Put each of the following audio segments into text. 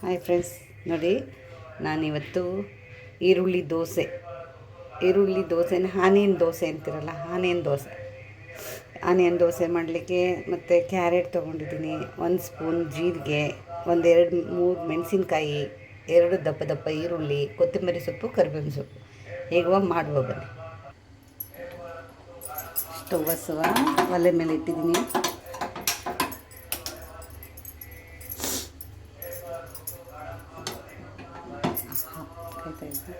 Hi friends ನೋಡಿ, ನಾನಿವತ್ತು ಈರುಳ್ಳಿ ದೋಸೆ. ಈರುಳ್ಳಿ ದೋಸೆನ ಆನಿಯನ್ ದೋಸೆ ಅಂತಿರಲ್ಲ, ಆನಿಯನ್ ದೋಸೆ. ಆನಿಯನ್ ದೋಸೆ ಮಾಡಲಿಕ್ಕೆ ಮತ್ತು ಕ್ಯಾರೆಟ್ ತೊಗೊಂಡಿದ್ದೀನಿ, ಒಂದು ಸ್ಪೂನ್ ಜೀರಿಗೆ, ಒಂದೆರಡು ಮೂರು ಮೆಣಸಿನ್ಕಾಯಿ, ಎರಡು ದಪ್ಪ ದಪ್ಪ ಈರುಳ್ಳಿ, ಕೊತ್ತಂಬರಿ ಸೊಪ್ಪು, ಕರಿಬೇವಿನ ಸೊಪ್ಪು. ಹೇಗುವ ಮಾಡುವ ಬನ್ನಿ. ಸ್ಟವ್ ಹಸುವ ಒಲೆ ಮೇಲೆ ಇಟ್ಟಿದ್ದೀನಿ. ಕಾಯ್ತಾ ಇದೆ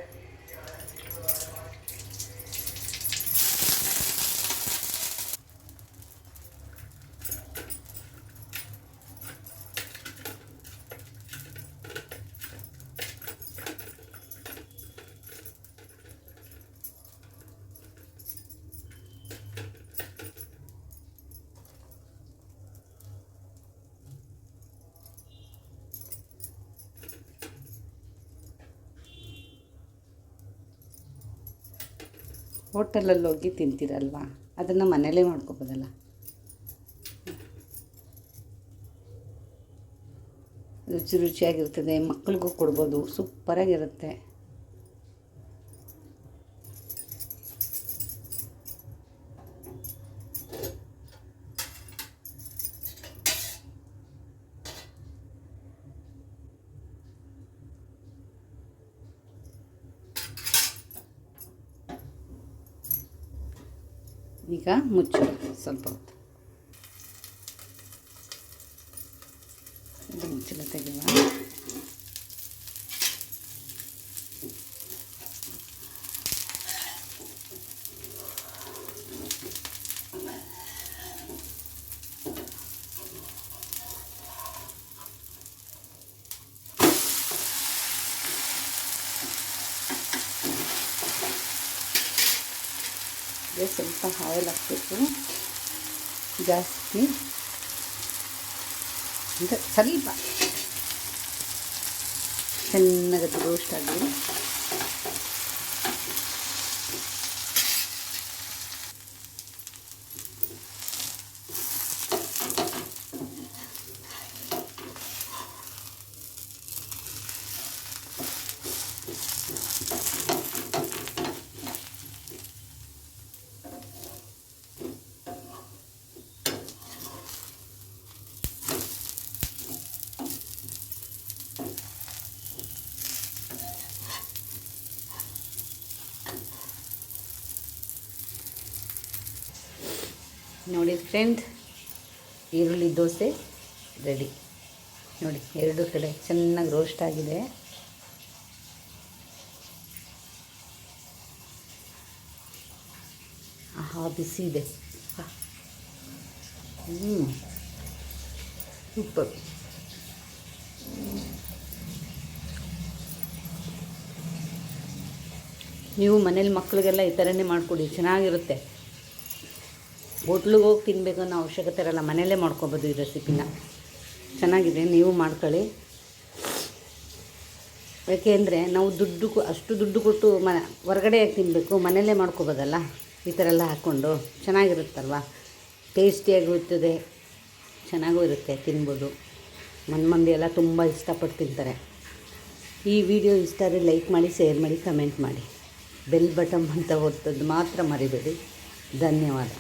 ಹೋಟೆಲಲ್ಲಿ ಹೋಗಿ ತಿಂತೀರಲ್ವಾ? ಅದನ್ನು ಮನೇಲೇ ಮಾಡ್ಕೋಬೋದಲ್ಲ? ರುಚಿ ರುಚಿಯಾಗಿರ್ತದೆ ಮಕ್ಕಳಿಗೂ ಕೊಡ್ಬೋದು ಸೂಪರಾಗಿರುತ್ತೆ. ಈಗ ಮುಚ್ಚು. ಸ್ವಲ್ಪ ಹೊತ್ತು. ಇದು ಮುಚ್ಚಳ ತೆಗೆಯುವ. ಇದೆ ಸ್ವಲ್ಪ ಆಯಿಲ್ ಹಾಕಬೇಕು ಜಾಸ್ತಿ ಅಂದರೆ ಸ್ವಲ್ಪ. ಚೆನ್ನಾಗಿ ರೋಸ್ಟ್ ಆಗಲಿ ನೋಡಿ ಫ್ರೆಂಡ್, ಈರುಳ್ಳಿ ದೋಸೆ ರೆಡಿ ನೋಡಿ, ಎರಡು ಕಡೆ ಚೆನ್ನಾಗಿ ರೋಸ್ಟ್ ಆಗಿದೆ. ಆಹಾ, ಬಿಸಿ ಇದೆ. ಹ್ಞೂ ಸೂಪರ್. ನೀವು ಮನೇಲಿ ಮಕ್ಕಳಿಗೆಲ್ಲ ಈ ಥರನೇ ಮಾಡಿಕೊಡಿ, ಚೆನ್ನಾಗಿರುತ್ತೆ. ಹೋಟ್ಲಿಗೆ ಹೋಗಿ ತಿನ್ನಬೇಕು ಅನ್ನೋ ಅವಶ್ಯಕತೆ ಇರಲ್ಲ, ಮನೆಯಲ್ಲೇ ಮಾಡ್ಕೊಬೋದು ಈ ರೆಸಿಪಿನ. ಚೆನ್ನಾಗಿದೆ, ನೀವು ಮಾಡ್ಕೊಳ್ಳಿ. ಯಾಕೆಂದರೆ ನಾವು ದುಡ್ಡು ಅಷ್ಟು ದುಡ್ಡು ಕೊಟ್ಟು ಮ, ಹೊರಗಡೆ ತಿನ್ನಬೇಕು ಮನೆಯಲ್ಲೇ ಮಾಡ್ಕೊಬೋದಲ್ಲ? ಈ ಥರ ಎಲ್ಲ ಹಾಕ್ಕೊಂಡು ಚೆನ್ನಾಗಿರುತ್ತಲ್ವ? ಟೇಸ್ಟಿಯಾಗೂ ಇರ್ತದೆ ಚೆನ್ನಾಗೂ ಇರುತ್ತೆ ತಿನ್ಬೋದು. ಮನ ಮಂದಿ ಎಲ್ಲ ತುಂಬ ಇಷ್ಟಪಟ್ಟು ತಿಂತಾರೆ. ಈ ವಿಡಿಯೋ ಇಷ್ಟ ಆದರೆ ಲೈಕ್ ಮಾಡಿ, ಶೇರ್ ಮಾಡಿ, ಕಮೆಂಟ್ ಮಾಡಿ. ಬೆಲ್ ಬಟನ್ ಅಂತ ಒತ್ತೋದು ಮಾತ್ರ ಮರಿಬೇಡಿ. ಧನ್ಯವಾದ.